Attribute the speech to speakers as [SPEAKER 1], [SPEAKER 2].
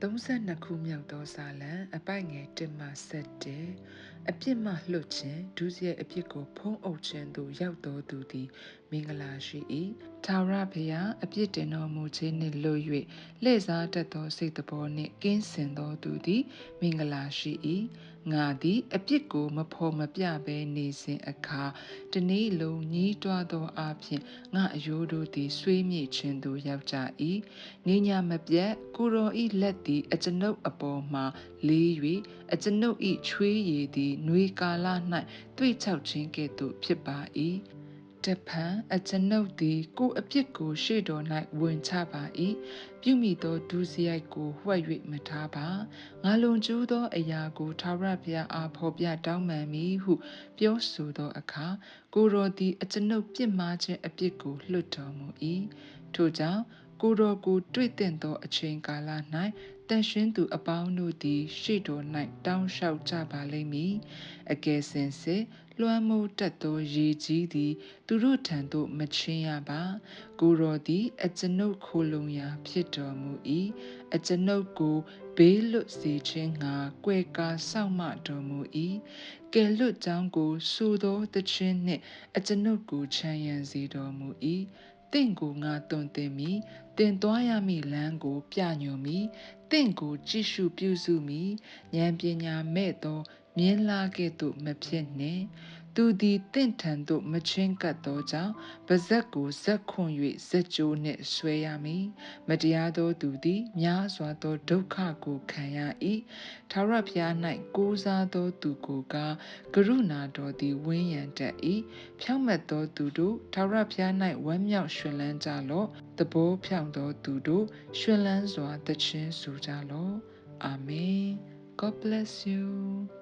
[SPEAKER 1] 32ခုမြောက်သောဇာလံအပိုက်ငယ်1မှ7အပြစ်မှလွတ်ခြင်းဒုစရိုက်အပြစ်ကိုဖုံးအုပ်ခြင်းသို့ရောက်တော်သူသည်မင်္ဂလာရှိ၏ထာဝရဘုရားအပြစ်တင်တော်မူခြင်းနှင့်လွတ်၍လှည့်စားတတ်သောစိတ်တော်နှင့်ကင်းစင်တော်သူသည်မင်္ဂလာရှိ၏ငါသည်အပြစ်ကိုမဖော်မပြဘဲနေစဉ်အခါတနေ့လုံးညှိတွားသောအဖြစ်ငါအယိုးတို့သည်ဆွေးမြေ့ခြင်းသို့ရောက်ကြ၏နေညာမပြတ်ကိုရောဤလက်သည်အကျွန်ုပ်အပေါ်မှလေး၍အကျွန်ုပ်ဤချွေးရည်သည်နှွေကာလ၌တွေ့ချောက်ခြင်းကဲ့သို့ဖြစ်ပါ၏ တဖန်အကျွန်ုပ်သည် ကိုယ်အပြစ်ကို ရှေ့တော်၌ဝင်ချပါ၏ပြုမိသောဒုစရိုက်ကိုဝှက်၍မထားပါငါလွန်ကျူးသောအရာကိုထာဝရဘုရားအားဖော်ပြတောင်းပန်မည်ဟု ပြောဆိုသောအခါကိုတော်သည် အကျွန်ုပ်ပြစ်မှားခြင်းအပြစ်ကိုလွတ်တော်မူ၏ထို့ကြောင့် ကိုတော်ကိုတွေ့တဲ့သောအချိန်ကာလ၌တန်ရှင်းသူအပေါင်းတို့သည် ရှေ့တော်၌တောင်းလျှောက်ကြပါလိမ့်မည်အကယ်စင်စစ်လွှမ်းမိုးတတ်သောရေကြီးသည် သူတို့ထံသို့မချင်းရပါ ကိုတော်သည် အကျွန်ုပ်ခိုလုံရာ ဖြစ်တော်မူ၏အကျွန်ုပ်ကိုဘေးလွတ်စေခြင်းငှာကွယ်ကာစောင့်မတော်မူ၏ကယ်လွတ်ကြောင်းကိုဆိုသောတခြင်းနှင့် အကျွန်ုပ်ကိုချမ်းရံစေတော်မူ၏ တင့်ကိုငါတွင်တင်မီတင်သွားရမည့်လမ်းကို ပြညွန်မီတင့်ကိုကြည့်ရှုပြုစုမီဉာဏ်ပညာမဲ့သောမြင်းလာကဲ့သို့မဖြစ်နှင့် သူသည်တင့်ထံသို့မချင်းကပ်သောကြောင့်ပါဇက်ကိုဇက်ခွန်၍ဇက်ကြိုးနှင့်ဆွဲရမည်မတရားသောသူသည်များစွာသောဒုက္ခကိုခံရ၏ထာဝရဘုရား၌ကိုးစားသောသူကိုကကရုဏာတော်သည်ဝင်းရံတတ်၏ဖြောင့်မတ်သောသူတို့ထာဝရဘုရား၌ဝမ်းမြောက်ရွှင်လန်းကြလော့တဘောဖြောင့်သောသူတို့ရွှင်လန်းစွာသခြင်းဆိုကြလော့အာမင် God bless you